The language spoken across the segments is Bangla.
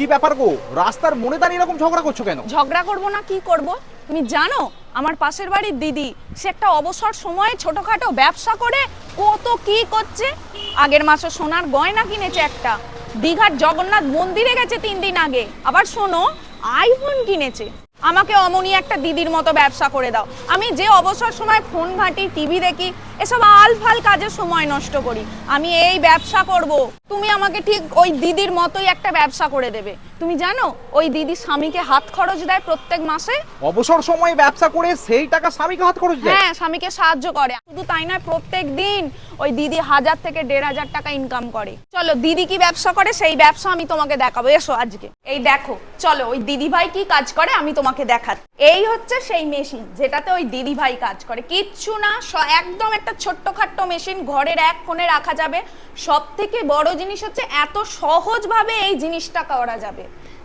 কি ব্যাপার গো? রাস্তার মনে দাঁড়িয়ে এরকম ঝগড়া করছ কেন? ঝগড়া করব না, কি করব? তুমি জানো, আমার পাশের বাড়ির দিদি, সে একটা অবসর সময়ে ছোটখাটো ব্যবসা করে কত কি করছে। আগের মাসে সোনার গয়না কিনেছে একটা। দীঘার জগন্নাথ মন্দিরে গেছে তিন দিন আগে। আবার শোনো, আইফোন কিনেছে। আমাকে অমনি একটা দিদির মতো ব্যবসা করে দাও। আমি যে অবসর সময় ফোন ঘাঁটি টিভি দেখি এসব আলফাল কাজে সময় নষ্ট করি। আমি এই ব্যবসা করব। তুমি আমাকে ঠিক ওই দিদির মতোই একটা ব্যবসা করে দেবে। তুমি জানো ওই দিদি স্বামীকে হাত খরচ দেয় প্রত্যেক মাসে? অবসর সময়ে ব্যবসা করে সেই টাকা স্বামীকে হাত খরচ দেয়? হ্যাঁ স্বামীকে সাহায্য করে। শুধু তাই নয় প্রত্যেক দিন ওই দিদি হাজার থেকে দেড় হাজার টাকা ইনকাম করে। চলো, দিদি কি ব্যবসা করে? সেই ব্যবসা আমি তোমাকে দেখাবো। এসো আজকে। এই দেখো, চলো, ওই দিদি ভাই কি কাজ করে? আমি তোমাকে দেখাচ্ছি। এই হচ্ছে সেই মেশিন যেটাতে ওই দিদি ভাই কাজ করে। কিচ্ছু না একদম একটা ছোট্টখাট্ট মেশিন ঘরের এক কোণে রাখা যাবে। সব থেকে বড় জিনিস হচ্ছে এত সহজভাবে এই জিনিসটা করা যাবে।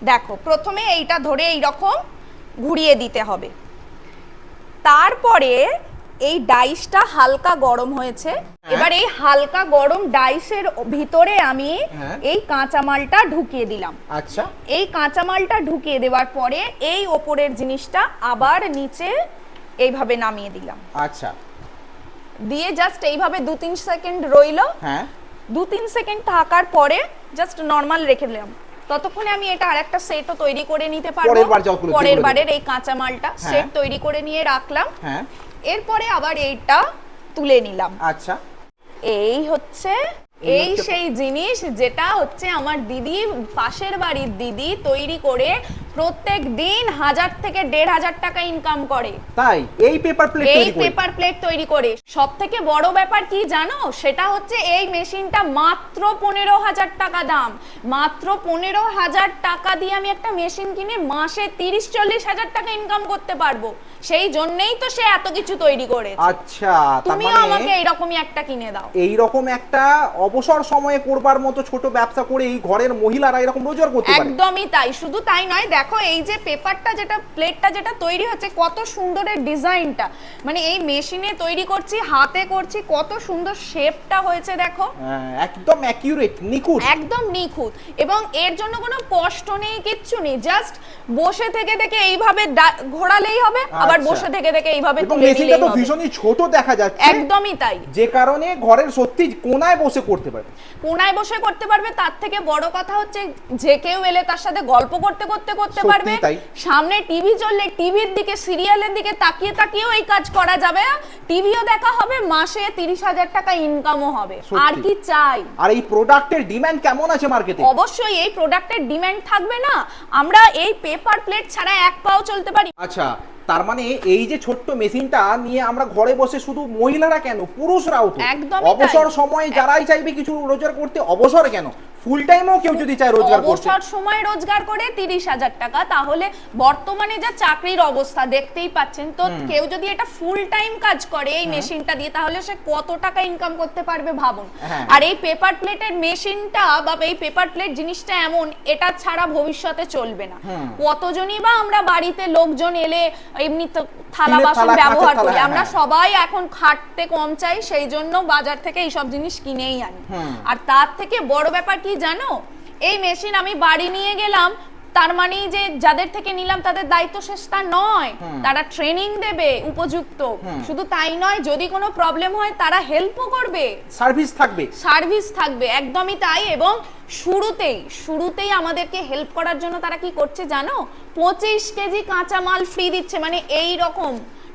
দেখো, প্রথমে এইটা ধরে এইরকম ঘুরিয়ে দিতে হবে। তারপরে এই ডাইসটা হালকা গরম হয়েছে। এবার এই হালকা গরম ডাইসের ভিতরে আমি হ্যাঁ। এই কাঁচামালটা ঢুকিয়ে দিলাম। আচ্ছা। এই কাঁচামালটা ঢুকিয়ে দেওয়ার পরে এই ওপরের জিনিসটা আবার নিচে এইভাবে নামিয়ে দিলাম। আচ্ছা। দিয়ে জাস্ট এইভাবে দু তিন সেকেন্ড রইল। হ্যাঁ। দু তিন সেকেন্ড থাকার পরে জাস্ট নর্মাল রেখে দিলাম। ততক্ষণে আমি এটা আরেকটা সেটও তৈরি করে নিতে পারব। পরের বারের এই কাঁচামালটা মালটা সেট তৈরি করে নিয়ে রাখলাম। হ্যাঁ। এরপরে আবার এইটা তুলে নিলাম। আচ্ছা। এই হচ্ছে এই সেই জিনিস যেটা হচ্ছে আমার দিদি পাশের বাড়ির দিদি তৈরি করে প্রত্যেক দিন হাজার থেকে দেড় হাজার টাকা ইনকাম করে। তাই এই পেপার প্লেট এই পেপার প্লেট তৈরি করে। সব থেকে বড় ব্যাপার কি জানো? সেটা হচ্ছে এই মেশিনটা মাত্র পনেরো হাজার টাকা দাম। মাত্র পনেরো হাজার টাকা দিয়ে আমি একটা মেশিন কিনে মাসে তিরিশ চল্লিশ হাজার টাকা ইনকাম করতে পারব। সেই জন্যই তো সে এত কিছু তৈরি করে আচ্ছা তার তুমিও আমাকে মানে এইরকমই একটা কিনে দাও। এইরকম একটা অবসর সময়ে করবার মতো ছোট ব্যবসা করে এই ঘরের মহিলারা এরকম রোজগার করতে পারে। একদমই তাই। শুধু তাই নয় দেখো এই যে পেপারটা যেটা প্লেটটা যেটা তৈরি হচ্ছে কত সুন্দরের ডিজাইনটা। মানে এই মেশিনে তৈরি করছি হাতে করছি কত সুন্দর শেপটা হয়েছে দেখো। হ্যাঁ, একদম অ্যাকিউরেট নিখুঁত। একদম নিখুঁত। এবং এর জন্য কোনো কষ্ট নেই কিচ্ছু নেই। জাস্ট বসে থেকে থেকে এইভাবে ঘোরালেই হবে আবার আচ্ছা। বসে থেকে থেকে এইভাবে তুলে নিলেই তো ভীষণই ছোট দেখা যাচ্ছে। একদমই তাই। যে কারণে ঘরের সত্যি কোনায় বসে করতে পারবে কোনায় বসে করতে পারবে তার থেকে বড় কথা হচ্ছে যে কেউ এলে তার সাথে গল্প করতে করতে করতে সত্যিই পারবে? সামনে টিভি চললে টিভির দিকে সিরিয়ালের দিকে তাকিয়ে তাকিয়েও এই কাজ করা যাবে। টিভিও দেখা হবে মাসে তিরিশ হাজার টাকা ইনকামও হবে। আর কি চাই? আর এই প্রোডাক্টের ডিমান্ড কেমন আছে মার্কেটে অবশ্যই এই প্রোডাক্টের ডিমান্ড থাকবে না। আমরা এই পেপার প্লেট ছাড়া এক পাও চলতে পারি। আচ্ছা তার মানে এই যে ছোট্ট মেশিনটা নিয়ে আমরা ঘরে বসে শুধু মহিলারা কেন? পুরুষরাও তো। অবসর সময়ে যারাই চাইবে কিছু রোজগার করতে অবসর কেন? ফুল টাইমও কেউ যদি চায় রোজগার করতে। অবসর সময় রোজগার করে তিরিশ হাজার টাকা তাহলে বর্তমানে যা চাকরির অবস্থা দেখতেই পাচ্ছেন তো কেউ যদি এটা ফুল টাইম কাজ করে এই মেশিনটা দিয়ে তাহলে সে কত টাকা ইনকাম করতে পারবে ভাবুন। হ্যাঁ। আর এই পেপার প্লেটের মেশিনটা বা এই পেপার প্লেট জিনিসটা এমন এটা ছাড়া ভবিষ্যতে চলবে না। কতজনই বা আমরা বাড়িতে লোকজন এলে এমনি থালা বাসন ব্যবহার করি আমরা হ্যাঁ। সবাই এখন খাটতে কম চাই সেই জন্য বাজার থেকে এইসব জিনিস কিনেই আনি। আর তার থেকে বড় ব্যাপার কি জানো? এই মেশিন আমি বাড়ি নিয়ে গেলাম তার মানে যে যাদের থেকে নিলাম তাদের দায়িত্ব শেষ তা নয়। তারা ট্রেনিং দেবে উপযুক্ত। শুধু তাই নয় যদি কোনো প্রবলেম হয় তারা হেল্পও করবে। সার্ভিস থাকবে। সার্ভিস থাকবে একদমই তাই। এবং শুরুতেই শুরুতেই আমাদেরকে হেল্প করার জন্য তারা কি করছে জানো? পঁচিশ কেজি কাঁচা মাল ফ্রি দিচ্ছে মানে এই রকম।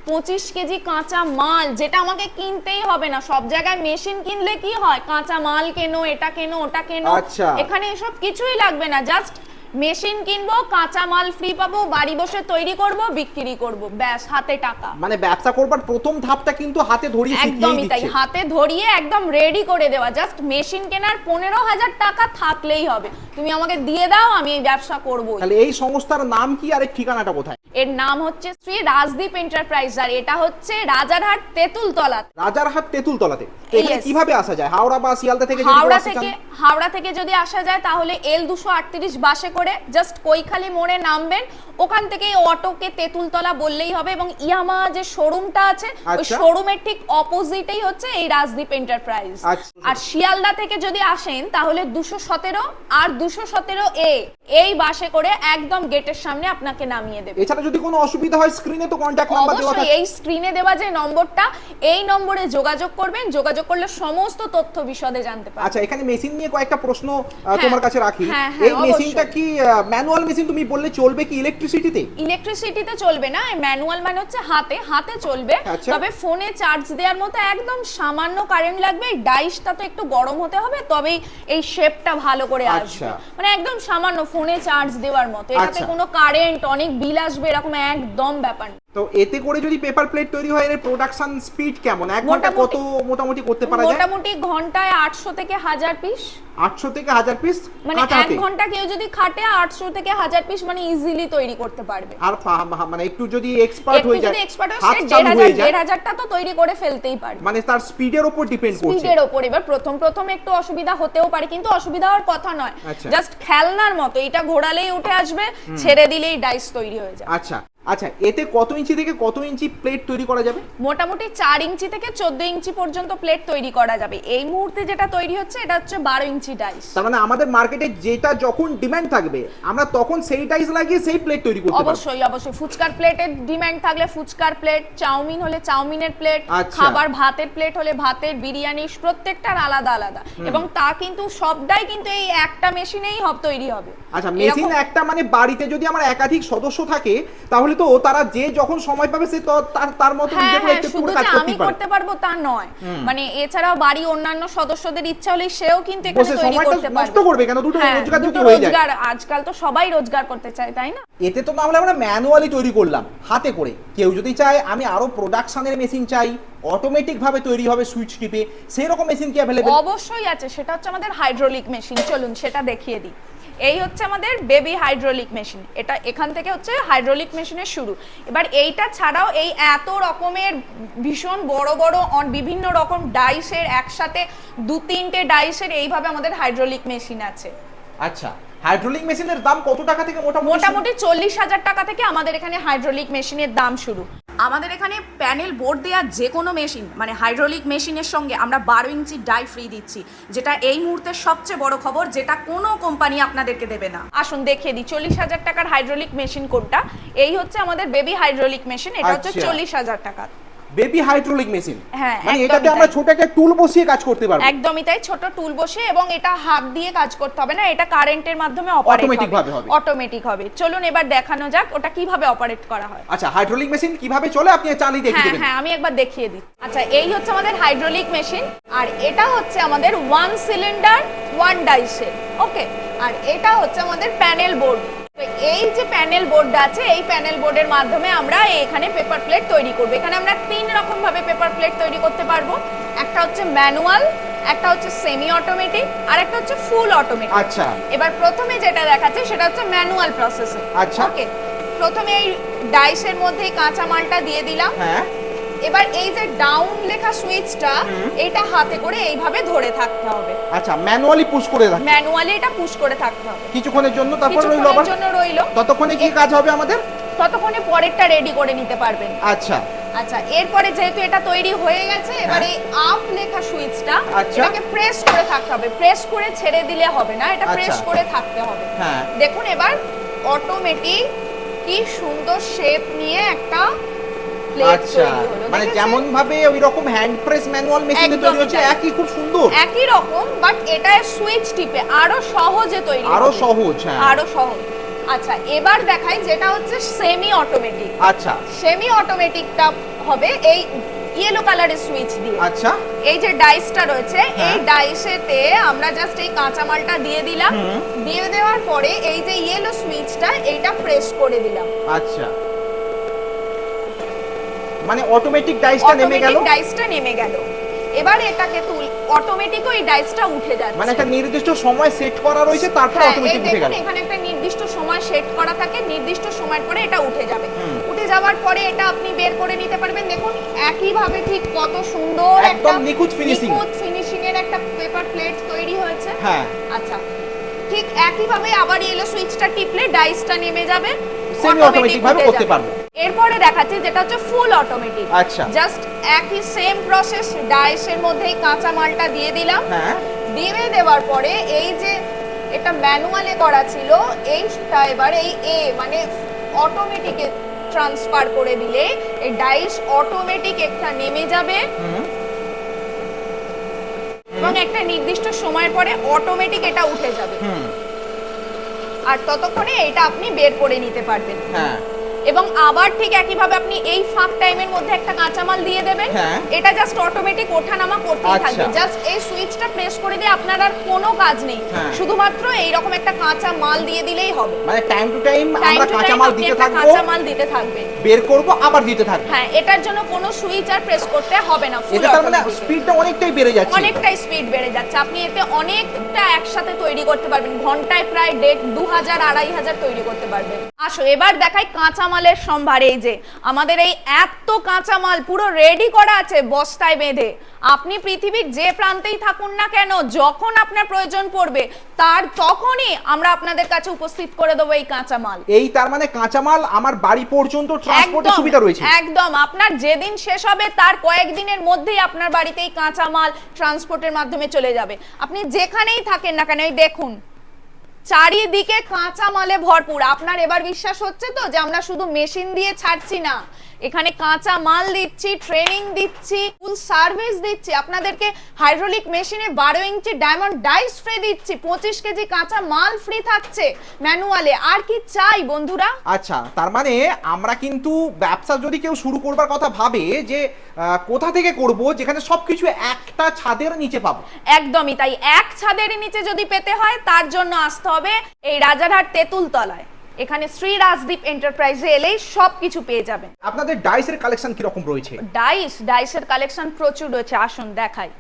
পঁচিশ কেজি কাঁচা মাল যেটা আমাকে কিনতেই হবে না। সব জায়গায় মেশিন কিনলে কি হয়? কাঁচা মাল কেনো এটা কেনো ওটা কেনো। আচ্ছা। এখানে এসব কিছুই লাগবে না। জাস্ট মেশিন কিনবো কাঁচা মাল ফ্রি পাবো বাড়ি বসে তৈরি করব বিক্রি করব। ব্যাস হাতে টাকা। মানে ব্যবসা করবার প্রথম ধাপটা কিন্তু হাতে ধরিয়ে একদমই তাই। হাতে ধরিয়ে একদম রেডি করে দেওয়া। জাস্ট মেশিন কেনার পনেরো হাজার টাকা থাকলেই হবে। তুমি আমাকে দিয়ে দাও আমি এই ব্যবসা করব তাহলে এই সংস্থার নাম কি আর এর ঠিকানাটা কোথায়? এর নাম হচ্ছে শ্রী রাজদীপ এন্টারপ্রাইজ আর এটা হচ্ছে রাজারহাট তেঁতুলতলা। রাজারহাট তেঁতুলতলাতে। তো এখানে কীভাবে আসা যায়? হাওড়া বা শিয়ালদা থেকে যদি হাওড়া থেকে হাওড়া থেকে যদি আসা যায় তাহলে এল দুশো আটত্রিশ বাসে করে জাস্ট কৈখালি মোড়ে নামবেন ওখান থেকে অটোকে তেঁতুলতলা বললেই হবে এবং ইয়ামা যে শোরুমটা আছে ওই আচ্ছা। শোরুমের ঠিক অপোজিটেই হচ্ছে এই রাজদীপ এন্টারপ্রাইজ আচ্ছা। আর শিয়ালদা থেকে যদি আসেন তাহলে দুশো সতেরো আর দুশো সতেরো এ এই বাসে করে একদম গেটের সামনে আপনাকে নামিয়ে দেবে এছাড়া যদি কোনো অসুবিধা হয় স্ক্রিনে তো কন্ট্যাক্ট নাম্বার দেওয়া থাকে এই স্ক্রিনে দেওয়া যে নম্বরটা এই নম্বরে যোগাযোগ করবেন যোগাযোগ করলে সমস্ত তথ্য বিশদে জানতে পারবেন আচ্ছা এখানে মেশিন নিয়ে কয়েকটা প্রশ্ন হ্যাঁ, তোমার কাছে রাখি হ্যাঁ, হ্যাঁ, এই মেশিনটা। কি ম্যানুয়াল মেশিন তুমি বললে চলবে কি ইলেকট্রিসিটিতে ইলেকট্রিসিটিতে চলবে না ম্যানুয়াল মানে হচ্ছে হাতে হাতে চলবে আচ্ছা। তবে ফোনে চার্জ দেওয়ার মতো একদম সামান্য কারেন্ট লাগবে ডাইসটা তো একটু গরম হতে হবে তবেই এই শেপটা ভালো করে আসবে আচ্ছা। মানে একদম সামান্য ফোনে চার্জ দেওয়ার মতো এটাতে আচ্ছা। কোনো কারেন্ট অনেক বিল আসবে এরকম একদম ব্যাপার না। তো এতে করে যদি পেপার প্লেট তৈরি হয় এর প্রোডাকশন স্পিড কেমন? এক ঘণ্টা কত মোটামুটি- করতে পারা যায়? মোটামুটি ঘন্টায় আটশো থেকে হাজার পিস আটশো থেকে হাজার পিস মানে এক ঘণ্টা কেউ যদি খাটে আটশো থেকে হাজার পিস মানে ইজিলি তৈরি করতে পারবে। আর মানে একটু যদি এক্সপার্ট হয়ে যায় যদি এক্সপার্ট হয় হাত সে চালু দেড় হয়ে হাজার যায় দেড় হাজারটা তো তৈরি করে ফেলতেই পারবে। মানে তার স্পিডের উপর ডিপেন্ড করছে। স্পিডের ওপর এবার প্রথম প্রথম একটু অসুবিধা হতেও পারে কিন্তু অসুবিধা হওয়ার কথা নয়। আচ্ছা। জাস্ট খেলনার মতো এটা ঘোরালেই উঠে আসবে ছেড়ে দিলেই ডাইস তৈরি হয়ে যায় আচ্ছা। আচ্ছা এতে কত ইঞ্চি থেকে কত ইঞ্চি প্লেট তৈরি করা যাবে? মোটামুটি চার ইঞ্চি থেকে চোদ্দ ইঞ্চি পর্যন্ত প্লেট তৈরি করা যাবে। এই মুহূর্তে যেটা তৈরি হচ্ছে এটা হচ্ছে বারো ইঞ্চি ডাইস তার মানে আমাদের মার্কেটে যেটা যখন ডিমান্ড থাকবে আমরা তখন সেই টাইস লাগিয়ে সেই প্লেট তৈরি করতে অবশ্যই অবশ্যই। ফুচকার প্লেটের ডিমান্ড থাকলে ফুচকার প্লেট চাউমিন হলে চাউমিনের প্লেট আচ্ছা। খাবার ভাতের প্লেট হলে ভাতের বিরিয়ানি প্রত্যেকটার আলাদা আলাদা। এবং তা কিন্তু সবটাই কিন্তু এই একটা মেশিনেই হব তৈরি হবে। আচ্ছা মেশিন একটা মানে বাড়িতে যদি আমার একাধিক সদস্য থাকে তাহলে তো তারা যে যখন সময় পাবে সে তার তার মতো হ্যাঁ নিজে করে হ্যাঁ একটু একটু করে কাজ যে আমি করতেই পারে। করতে পারব তা নয়। মানে এছাড়াও বাড়ি অন্যান্য সদস্যদের ইচ্ছা হলে সেও কিন্তু এখানে তৈরি সময়টা করতে নষ্ট করবে কেন? দুটো হ্যাঁ, রোজগার দুটো হয়ে যায়। রোজগার আজকাল তো সবাই রোজগার করতে চায় তাই না? এতে তো নাহলে আমরা ম্যানুয়ালি তৈরি করলাম হাতে করে। কেউ যদি চায় আমি আরও প্রোডাকশনের মেশিন চাই অটোমেটিক ভাবে তৈরি হবে সুইচ টিপে সেই রকম মেশিন কি অ্যাভেলেবল অবশ্যই আছে সেটা হচ্ছে আমাদের হাইড্রোলিক মেশিন। চলুন সেটা দেখিয়ে দিই। এই হচ্ছে আমাদের বেবি হাইড্রোলিক মেশিন এটা এখান থেকে হচ্ছে হাইড্রোলিক মেশিনের শুরু। এবার এইটা ছাড়াও এই এত রকমের ভীষণ বড় বড় অন- বিভিন্ন রকম ডাইসের একসাথে দু তিনটে ডাইসের এইভাবে আমাদের হাইড্রোলিক মেশিন আছে। আচ্ছা হাইড্রোলিক মেশিনের দাম কত টাকা থেকে মোটামুটি মোটামুটি চল্লিশ হাজার টাকা থেকে আমাদের এখানে হাইড্রোলিক মেশিনের দাম শুরু। আমাদের এখানে প্যানেল বোর্ড দেওয়া যে কোনো মেশিন মানে হাইড্রোলিক মেশিনের সঙ্গে আমরা বারো ইঞ্চি ডাই ফ্রি দিচ্ছি যেটা এই মুহূর্তে সবচেয়ে বড় খবর যেটা কোনো কোম্পানি আপনাদেরকে দেবে না। আসুন দেখিয়ে দিই চল্লিশ হাজার টাকার হাইড্রোলিক মেশিন কোনটা? এই হচ্ছে আমাদের বেবি হাইড্রোলিক মেশিন এটা হচ্ছে আচ্ছা। চল্লিশ হাজার টাকা বেবি হাইড্রোলিক মেশিন। হ্যাঁ, মানে এটাতে আমরা ছোট একটা টুল বসিয়ে কাজ করতে পারব। একদমই তাই ছোট টুল বসে এবং এটা হাত দিয়ে কাজ করতে হবে না এটা কারেন্টের মাধ্যমে অপারেট Automatic ভাবে হবে। অটোমেটিক হবে। চলুন এবার দেখানো যাক ওটা কীভাবে অপারেট করা হয়। আচ্ছা হাইড্রোলিক মেশিন কীভাবে চলে? আপনি চালিয়ে দেখিয়ে হ্যাঁ দেবেন। হ্যাঁ আমি একবার দেখিয়ে দিই। আচ্ছা এই হচ্ছে আমাদের হাইড্রোলিক মেশিন আর এটা হচ্ছে আমাদের ওয়ান সিলিন্ডার ওয়ান ডাইসের ওকে আর এটা হচ্ছে আমাদের প্যানেল বোর্ড এই যে প্যানেল বোর্ডটা আছে এই প্যানেল বোর্ডের মাধ্যমে আমরা এখানে পেপার প্লেট তৈরি করব। এখানে আমরা তিন রকম ভাবে পেপার প্লেট তৈরি করতে পারব। একটা হচ্ছে ম্যানুয়াল একটা হচ্ছে সেমি অটোমেটিক আর একটা হচ্ছে ফুল অটোমেটিক আচ্ছা। এবার প্রথমে যেটা দেখাচ্ছে সেটা হচ্ছে ম্যানুয়াল প্রসেসে আচ্ছা। ওকে প্রথমে এই ডাইসের মধ্যে কাঁচা মালটা দিয়ে দিলাম। হ্যাঁ। এবার এই যে ডাউন লেখা সুইচটা এটা হাতে করে এইভাবে ধরে থাকতে হবে। আচ্ছা ম্যানুয়ালি পুশ করে রাখি ম্যানুয়ালি এটা পুশ করে থাকতে হবে। কিছুক্ষণের জন্য তারপর রইল আবার? জন্য রইল। ততক্ষণে কি কাজ হবে আমাদের? ততক্ষণে পরেরটা রেডি করে নিতে পারবেন। আচ্ছা। আচ্ছা এরপরে যেহেতু এটা তৈরি হয়ে গেছে এবার এই আপ লেখা সুইচটা আচ্ছা। এটাকে প্রেস করে থাকতে হবে। প্রেস করে ছেড়ে দিলে হবে না এটা আচ্ছা। প্রেস করে থাকতে হবে। হ্যাঁ। দেখুন এবার অটোমেটিক কি সুন্দর শেপ নিয়ে একটা আচ্ছা মানে যেমন ভাবে ওই রকম হ্যান্ড প্রেস ম্যানুয়াল মেশিনে তৈরি হচ্ছে একই খুব সুন্দর। একই রকম বাট এটা সুইচ টিপে আরও সহজে তৈরি আরও সহজ হ্যাঁ। আরও সহজ। আচ্ছা এবার দেখাই যেটা হচ্ছে সেমি অটোমেটিক আচ্ছা। সেমি অটোমেটিকটা হবে এই ইয়েলো কালারের সুইচ দিয়ে। আচ্ছা। এই যে ডাইসটা রয়েছে হ্যাঁ। এই ডাইসেতে আমরা জাস্ট এই কাঁচামালটা দিয়ে দিলাম। দিয়ে দেওয়ার পরে এই যে ইয়েলো সুইচটা এইটা প্রেস করে দিলাম। আচ্ছা। মানে অটোমেটিক ডাইসটা নেমে গেল। ডাইসটা নেমে গেল। এবার এটাকে তুল অটোমেটিক ওই ডাইসটা উঠে যাচ্ছে। মানে একটা নির্দিষ্ট সময় সেট করা রয়েছে তারপর হ্যাঁ, অটোমেটিক উঠে গেল। এখানে একটা নির্দিষ্ট সময় সেট করা থাকে নির্দিষ্ট সময়ের পরে এটা উঠে যাবে। উঠে যাওয়ার পরে এটা আপনি বের করে নিতে পারবেন। দেখুন একই ভাবে ঠিক কত সুন্দর একদম নিখুঁত finishing। নিখুঁত ফিনিশিং এর একটা পেপার প্লেট তৈরি হয়েছে। হ্যাঁ। আচ্ছা ঠিক একইভাবে আবার ইয়েলো সুইচটা টিপলে ডাইসটা নেমে যাবে। Semi automatic ভাবে করতে। পারব। এরপরে দেখাচ্ছি যেটা হচ্ছে ফুল অটোমেটিক আচ্ছা। জাস্ট একই সেম প্রসেস ডাইসের মধ্যেই কাঁচা মালটা দিয়ে দিলাম। হ্যাঁ। দিয়ে দেওয়ার পরে এই যে এটা ম্যানুয়ালে করা ছিল এইটা এবার এই এ মানে অটোমেটিকে ট্রান্সফার করে দিলে এই ডাইস অটোমেটিক একটা নেমে যাবে। হুম। এবং একটা নির্দিষ্ট সময়ের পরে অটোমেটিক এটা উঠে যাবে। হুম। আর ততক্ষণে এটা আপনি বের করে নিতে পারবেন। হ্যাঁ। এবং আবার ঠিক একইভাবে আপনি এই ফাঁক টাইমের মধ্যে একটা কাঁচামাল দিয়ে দেবেন। হ্যাঁ। এটা জাস্ট অটোমেটিক ওঠানামা করতেই আচ্ছা। থাকবে। জাস্ট এই সুইচটা প্রেস করে দিয়ে আপনার আর কোনো কাজ নেই। হ্যাঁ। শুধুমাত্র এইরকম একটা কাঁচা মাল দিয়ে দিলেই হবে। মানে টাইম টু টাইম আমরা কাঁচা মাল দিতে থাকব কাঁচা মাল দিতে থাকবেন। বের করব আবার দিতে থাকব। হ্যাঁ এটার জন্য কোনো সুইচ আর প্রেস করতে হবে না। এটা তার মানে স্পিডটা অনেকটাই বেড়ে যাচ্ছে। অনেকটাই স্পিড বেড়ে যাচ্ছে। আপনি এতে অনেকটা একসাথে তৈরি করতে পারবেন। ঘন্টায় প্রায় দেড় দু হাজার আড়াই হাজার তৈরি করতে পারবেন। আসো এবার দেখাই কাঁচামালের সম্ভার এই যে আমাদের এই এত কাঁচামাল পুরো রেডি করা আছে বস্তায় বেঁধে। আপনি পৃথিবীর যে প্রান্তেই থাকুন না কেন যখন আপনার প্রয়োজন পড়বে তার তখনই আমরা আপনাদের কাছে উপস্থিত করে দেবো এই কাঁচামাল। এই তার মানে কাঁচামাল আমার বাড়ি পর্যন্ত ট্রান্সপোর্টের সুবিধা রয়েছে? একদম। আপনার যেদিন শেষ হবে তার কয়েকদিনের মধ্যেই আপনার বাড়িতে এই কাঁচামাল ট্রান্সপোর্টের মাধ্যমে চলে যাবে। আপনি যেখানেই থাকেন না কেন এই দেখুন চারিদিকে কাঁচা মালে ভরপুর। আপনার এবার বিশ্বাস হচ্ছে তো যে আমরা শুধু মেশিন দিয়ে ছাড়ছি না? এখানে কাঁচা মাল দিচ্ছি ট্রেনিং দিচ্ছি ফুল সার্ভিস দিচ্ছি। আপনাদেরকে হাইড্রোলিক মেশিনে বারো ইঞ্চি ডায়মন্ড ডাইস ফ্রি দিচ্ছি পঁচিশ কেজি কাঁচা মাল ফ্রি থাকছে ম্যানুয়ালে আর কি চাই বন্ধুরা? আচ্ছা তার মানে আমরা কিন্তু ব্যবসা যদি কেউ শুরু করবার কথা ভাবে যে কোথা থেকে করব যেখানে সবকিছু একটা ছাদের নিচে পাবো। একদমই তাই। এক ছাদের নিচে যদি পেতে হয় তার জন্য আসতে হবে এই রাজারহাট তেঁতুল তলায় এখানে শ্রী রাজদীপ এন্টারপ্রাইজে এলেই সবকিছু পেয়ে যাবেন। আপনাদের ডাইসের কালেকশন কীরকম রয়েছে? ডাইস ডাইসের কালেকশন প্রচুর রয়েছে। আসুন দেখাই।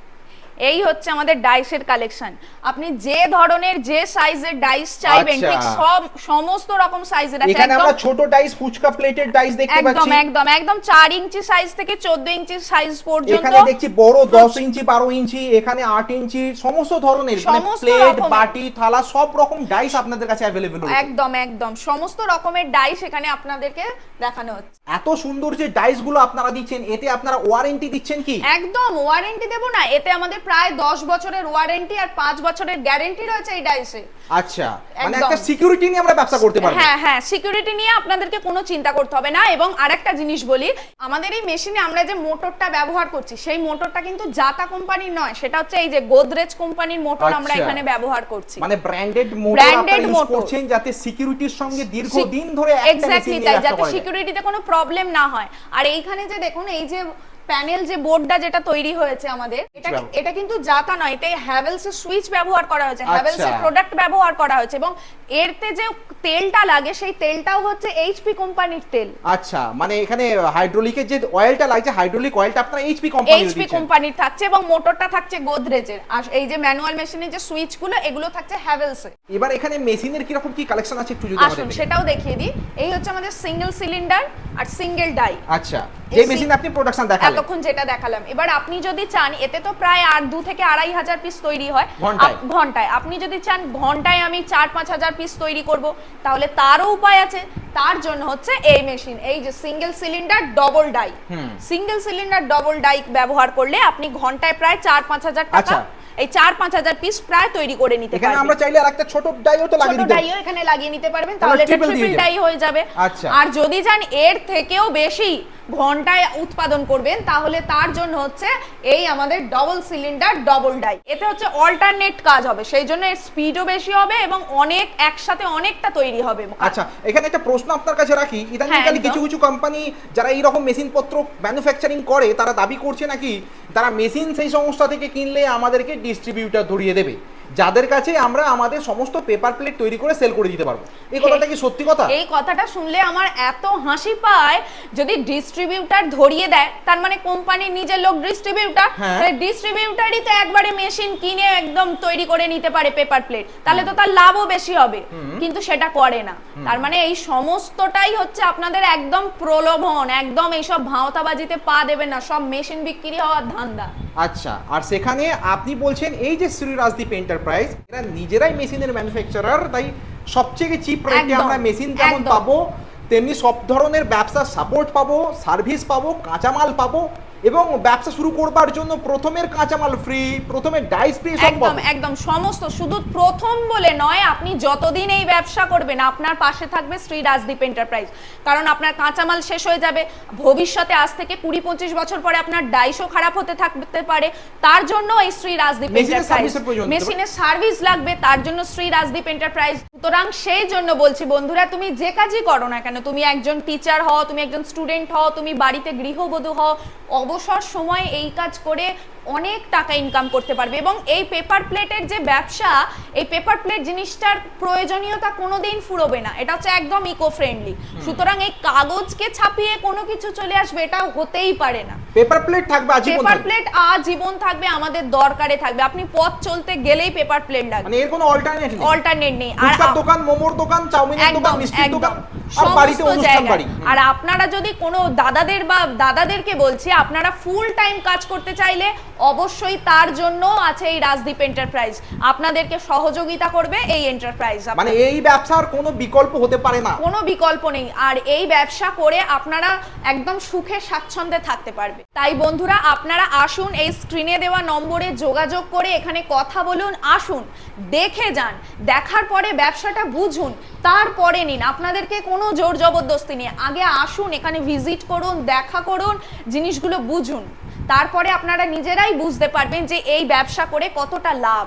এই হচ্ছে আমাদের ডাইসের কালেকশন। আপনি যে ধরনের যে সাইজের ডাইস চাইবেন আচ্ছা। ঠিক সব সমস্ত রকম সাইজের আছে। এখানে আমরা ছোট ডাইস ফুচকা প্লেটের ডাইস দেখতে একদম পাচ্ছি। একদম একদম চার ইঞ্চি সাইজ থেকে চোদ্দ ইঞ্চি সাইজ পর্যন্ত। এখানে দেখছি বড় দশ ইঞ্চি বারো ইঞ্চি এখানে আট ইঞ্চি সমস্ত ধরনের সমস্ত প্লেট বাটি থালা সব রকম ডাইস আপনাদের কাছে রয়েছে। একদম একদম। সমস্ত রকমের ডাইস এখানে আপনাদেরকে দেখানো হচ্ছে। এত সুন্দর যে ডাইসগুলো আপনারা দিচ্ছেন এতে আপনারা ওয়ারেন্টি দিচ্ছেন কি? একদম ওয়ারেন্টি দেবো না এতে আমাদের প্রায় দশ বছরের ওয়ারেন্টি আর পাঁচ বছরের গ্যারেন্টি রয়েছে এই ডাইসে আচ্ছা মানে একটা সিকিউরিটি নিয়ে আমরা ব্যবসা করতে পারব। হ্যাঁ হ্যাঁ সিকিউরিটি নিয়ে আপনাদেরকে কোনো চিন্তা করতে হবে না। এবং আরেকটা জিনিস বলি আমাদের এই মেশিনে আমরা যে মোটরটা ব্যবহার করছি সেই মোটরটা কিন্তু জাতা কোম্পানির নয় সেটা হচ্ছে এই যে গোদরেজ কোম্পানির মোটর আমরা আচ্ছা। এখানে ব্যবহার করছি। মানে ব্র্যান্ডেড মোটর আপনারা ইউজ করছেন যাতে সিকিউরিটির সঙ্গে দীর্ঘদিন ধরে একটা এক্স্যাক্টলি তাই যাতে। সিকিউরিটিতে কোনো প্রবলেম না হয়। আর এইখানে যে দেখুন এই যে প্যানেল যে বোর্ডটা যেটা তৈরি হয়েছে আমাদের এটা এটা কিন্তু জাতা নয় এতে হ্যাভেলস এর সুইচ ব্যবহার করা হয়েছে হ্যাভেলস এর আচ্ছা। প্রোডাক্ট ব্যবহার করা হয়েছে এবং এরতে যে তেলটা লাগে সেই তেলটাও হচ্ছে এইচপি কোম্পানির তেল। আচ্ছা মানে এখানে হাইড্রোলিকের যে অয়েলটা লাগছে হাইড্রোলিক অয়েলটা আপনারা এইচপি কোম্পানির এইচপি কোম্পানির থাকছে এবং মোটরটা থাকছে গোদরেজের আর এই যে ম্যানুয়াল মেশিনের যে সুইচগুলো এগুলো থাকছে হ্যাভেলস এর এবার এখানে মেশিনের কীরকম কি কালেকশন আছে একটু যদি আসুন। সেটাও দেখিয়ে দিই। এই হচ্ছে আমাদের সিঙ্গেল সিলিন্ডার আর সিঙ্গেল ডাই আচ্ছা যে এই মেশিন আপনি প্রোডাকশন দেখালেন। এতক্ষণ যেটা দেখালাম এবার আপনি যদি চান এতে তো প্রায় আর দু থেকে আড়াই হাজার পিস তৈরি হয় ঘন্টায়? আপনি যদি চান ঘন্টায় আমি চার পাঁচ হাজার পিস তৈরি করব তাহলে তারও উপায় আছে তার জন্য হচ্ছে এই মেশিন এই যে single cylinder double die single cylinder double die ব্যবহার করলে আপনি ঘন্টায় প্রায় চার পাঁচ হাজার টাকা আচ্ছা। এই চার পাঁচ হাজার পিস প্রায় তৈরি করে নিতে এখানে পারবেন আমরা চাইলে আরেকটা ছোট ডাইও তো লাগিয়ে দিতে পারি। ডাইও এখানে লাগিয়ে নিতে পারবেন তাহলে ট্রিপল ডাই হয়ে যাবে আচ্ছা। আর যদি চান এর থেকেও বেশি ঘন্টায় উৎপাদন করবেন তাহলে তার জন্য হচ্ছে এই আমাদের ডবল সিলিন্ডার ডবল ডাই এতে হচ্ছে অল্টারনেট কাজ হবে সেই জন্য এর স্পিডও বেশি হবে এবং অনেক একসাথে অনেকটা তৈরি হবে আচ্ছা এখানে একটা প্রশ্ন আপনার কাছে রাখি। ইদানিং হ্যাঁ। কিছু কিছু কোম্পানি যারা এই রকম মেশিন পত্র ম্যানুফ্যাকচারিং করে তারা দাবি করছে নাকি তারা মেশিন সেই সংস্থা থেকে কিনলে আমাদেরকে ডিস্ট্রিবিউটার ধরিয়ে দেবে। যাদের কাছে আমরা আমাদের সমস্ত পেপার প্লেট তৈরি করে সেল করে দিতে পারব। এই কথাটা কি সত্যি কথা? এই কথাটা শুনলে আমার এত হাসি পায় যদি ডিস্ট্রিবিউটার ধরিয়ে দেয় তার মানে কোম্পানির নিজের লোক ডিস্ট্রিবিউটার হ্যাঁ। তাহলে ডিস্ট্রিবিউটারই তো একবারে মেশিন কিনে একদম তৈরি করে নিতে পারে পেপার প্লেট তাহলে তো তার লাভও বেশি হবে। কিন্তু সেটা করে না। তার মানে এই সমস্তটাই হচ্ছে আপনাদের একদম প্রলোভন একদম এইসব ভাওতাবাজিতে পা দেবেন না। সব মেশিন বিক্রি হওয়ার ধান্দা। আচ্ছা আর সেখানে আপনি বলছেন এই যে শ্রী রাজদীপ প্রাইস এরা নিজেরাই মেশিনের ম্যানুফ্যাকচারার তাই সবচেয়ে চিপ রেটে আমরা মেশিন যেমন পাবো তেমনি সব ধরনের ব্যবসার সাপোর্ট পাবো সার্ভিস পাবো কাঁচামাল পাবো। এবং ব্যবসা শুরু করবার জন্য প্রথমের কাঁচামাল ফ্রি প্রথমে ডাই স্প্রে সব একদম একদম সমস্ত শুধু প্রথম বলে নয় আপনি যতদিন এই ব্যবসা করবেন আপনার পাশে থাকবে শ্রী রাজদীপ এন্টারপ্রাইজ কারণ আপনার কাঁচামাল শেষ হয়ে যাবে ভবিষ্যতে আজ থেকে কুড়ি পঁচিশ বছর পরে আপনার ডাইসও খারাপ হতে থাকতে পারে তার জন্য এই শ্রী রাজদীপ এন্টারপ্রাইজ। মেশিনের সার্ভিস লাগবে তার জন্য শ্রী রাজদীপ এন্টারপ্রাইজ সুতরাং সেই জন্য বলছি বন্ধুরা তুমি যে কাজই করো না কেন তুমি একজন টিচার হও তুমি একজন স্টুডেন্ট হও তুমি বাড়িতে গৃহবধূ হও অবসর সময়ে এই কাজ করে অনেক টাকা ইনকাম করতে পারবে এবং এই পেপার প্লেটের যে ব্যবসা এই পেপার প্লেট জিনিসটার প্রয়োজনীয়তা কোনোদিন ফুরোবে না। এটা হচ্ছে একদম ইকো ফ্রেন্ডলি সুতরাং এই কাগজকে ছাপিয়ে কোনো কিছু চলে আসবে এটা হতেই পারে না। পেপার প্লেট থাকবে আজীবন পেপার প্লেট আজীবন থাকবে আমাদের দরকারে থাকবে। আপনি পথ চলতে গেলেই পেপার প্লেট লাগবে। মানে এর কোনো অল্টারনেট নেই। অল্টারনেট নেই। আর দোকান মোমোর দোকান চাউমিনের দোকান মিষ্টির দোকান আর আপনারা যদি কোনো দাদাদের বা দাদাদেরকে বলছি আপনারা ফুল টাইম কাজ করতে চাইলে অবশ্যই তার জন্য আছে এই রাজদীপ এন্টারপ্রাইজ আপনাদেরকে সহযোগিতা করবে এই এন্টারপ্রাইজ মানে এই ব্যবসার কোনো বিকল্প হতে পারে না। কোনো বিকল্প নেই। আর এই ব্যবসা করে আপনারা একদম সুখে স্বাচ্ছন্দ্যে থাকতে পারবে। তাই বন্ধুরা আপনারা আসুন এই স্ক্রিনে দেওয়া নম্বরে যোগাযোগ করে এখানে কথা বলুন আসুন দেখে যান দেখার পরে ব্যবসাটা বুঝুন তারপরে নিন। আপনাদেরকে কোনো জোর জবরদস্তি নেই। আগে আসুন এখানে ভিজিট করুন দেখা করুন জিনিসগুলো বুঝুন। তারপরে আপনারা নিজেরাই বুঝতে পারবেন যে এই ব্যবসা করে কতটা লাভ।